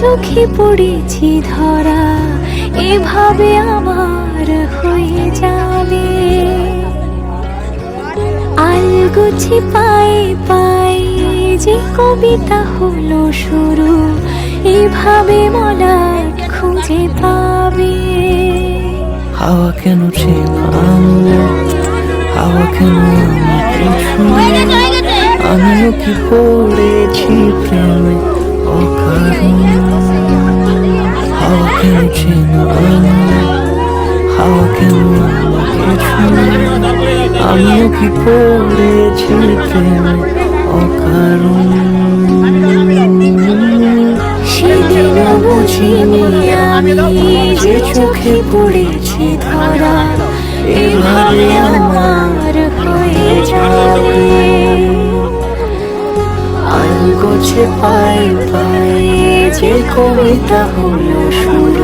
চোখে পড়েছি ধরা, এভাবে আমার হয়ে যাবে। আলগুছি পায়ে পায়ে যে কবিতা হলো শুরু, এভাবে মলাট খুঁজে পাবে। হাওয়া কেন হাওয়া কেন আমিও কি পড়েছি প্রেমে? হাওয়া কেন আমিও কি পড়েছি প্রেমে অকারণ সেদিন বুঝিনি আমি যে চোখে পড়েছি ধরা এভাবে আমার হয়ে যাবে আলগোছে পায়ে পায়ে যে কবিতা হলো শুরু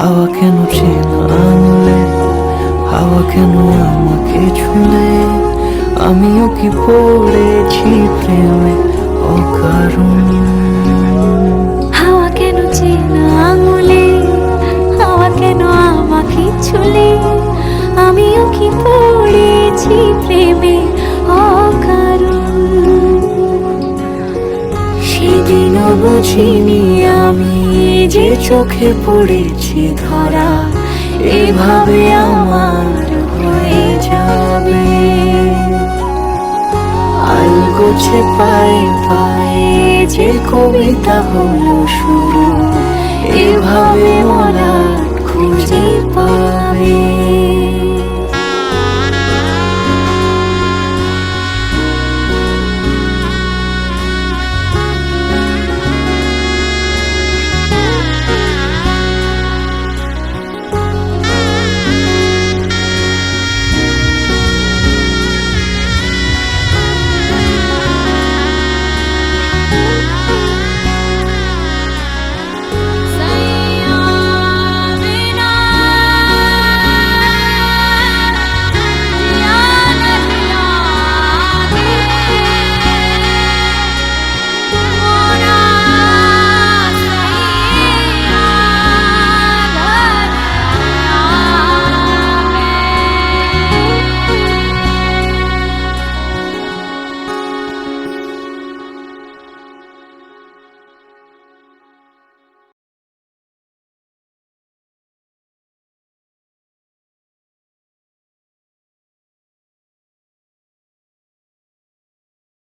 হাওয়া কেন চেনা আনলে? হাওয়া কেন আমাকে ছুলে? আমিও কি পড়েছি প্রেমে অকারণ? হাওয়া কেন চেনা আঙুলে? হাওয়া কেন আমাকে ছুলে? আমিও কি পড়েছি যে চোখে পড়েছি ধরা, এভাবে আমার হয়ে যাবে। আলগোছে পায়ে পায়ে যে কবিতা হলো শুরু, এভাবে পাবে